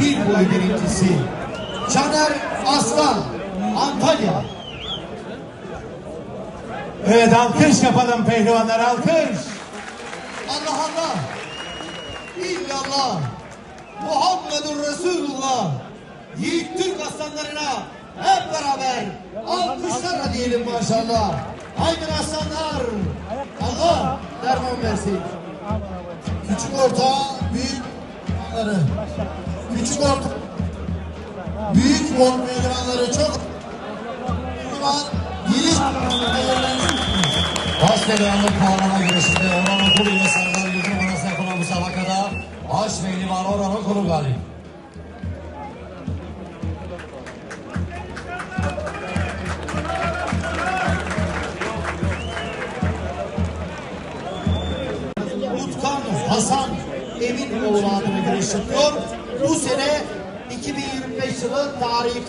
Bir boy birincisi. Caner Aslan. Antalya. Evet alkış yapalım pehlivanlar alkış. Allah Allah. İllallah. Muhammedur Resulullah. Yiğit Türk aslanlarına hep beraber alkışlarla diyelim maşallah. Haydi aslanlar. Allah derman versin. Küçük orta, büyük pehlivanları. Küçük orta, büyük mor pehlivanları çok pehlivan, yiğit Baş pehlivanlık puanlama girişinde Orhan Okulu ile Serdar Yıldırım arasında yapılan müsabakada Baş pehlivan Orhan Okulu galip. Hasan Emin oğlu adına güreş. Bu sene 2025 yılı tarihi